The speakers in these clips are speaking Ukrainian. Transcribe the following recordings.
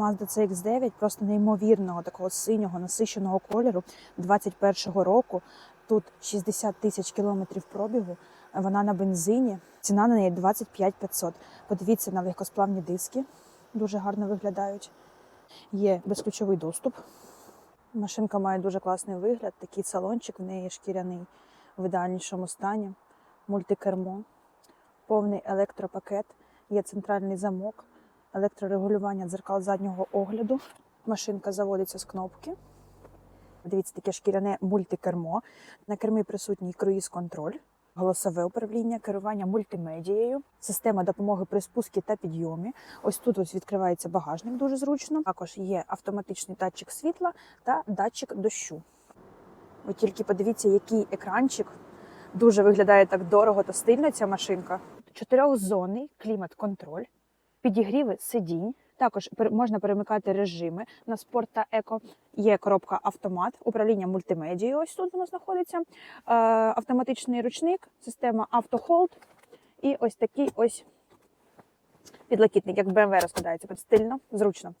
Mazda CX-9 просто неймовірного такого синього насиченого кольору 21-го року. Тут 60 тисяч кілометрів пробігу. Вона на бензині. Ціна на неї 25 500. Подивіться на легкосплавні диски. Дуже гарно виглядають. Є безключовий доступ. Машинка має дуже класний вигляд. Такий салончик в неї шкіряний в ідеальнішому стані. Мультикермо, повний електропакет, є центральний замок, електрорегулювання дзеркал заднього огляду. Машинка заводиться з кнопки. Дивіться, таке шкіряне мультикермо. На кермі присутній круїз-контроль, голосове управління, керування мультимедією, система допомоги при спуску та підйомі. Ось тут ось відкривається багажник дуже зручно. Також є автоматичний датчик світла та датчик дощу. Ви тільки подивіться, який екранчик. Дуже виглядає так дорого та стильно ця машинка. Чотирьохзонний клімат-контроль, підігріви сидінь. Також можна перемикати режими на спорт та еко. Є коробка автомат, управління мультимедією. Ось тут воно знаходиться. Е, автоматичний ручник, система автохолд і ось такий ось підлокітник, як BMW розкладається. Стильно, зручно.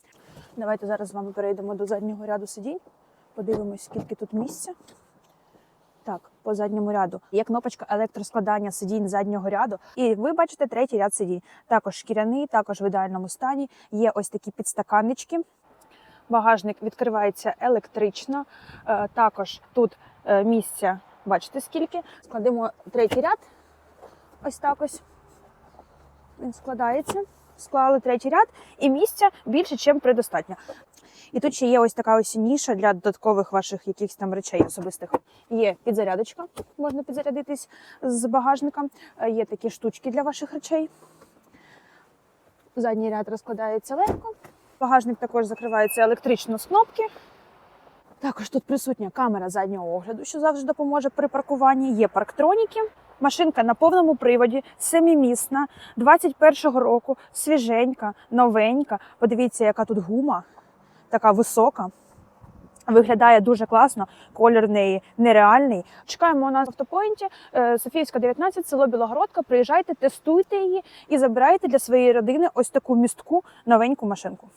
Давайте зараз з вами перейдемо до заднього ряду сидінь. Подивимось, скільки тут місця. Так, по задньому ряду є кнопочка електроскладання сидінь заднього ряду. І ви бачите третій ряд сидінь. Також шкіряний, також в ідеальному стані. Є ось такі підстаканнички. Багажник відкривається електрично. Е, Також тут е, місця, бачите скільки. Складемо третій ряд. Ось так ось. Він складається. Склали третій ряд, і місця більше, ніж предостатньо. І тут ще є ось така ось ніша для додаткових ваших якихось там речей особистих. Є підзарядочка, можна підзарядитись з багажника. Е, Є такі штучки для ваших речей. Задній ряд розкладається легко. Багажник також закривається електрично з кнопки. Також тут присутня камера заднього огляду, що завжди допоможе при паркуванні. Є парктроніки. Машинка на повному приводі, семимісна, 21-го року, свіженька, новенька. Подивіться, яка тут гума, така висока. Виглядає дуже класно, колір в неї нереальний. Чекаємо на автопоінті. е, Софіївська 19, село Білогородка. Приїжджайте, тестуйте її і забирайте для своєї родини ось таку містку новеньку машинку.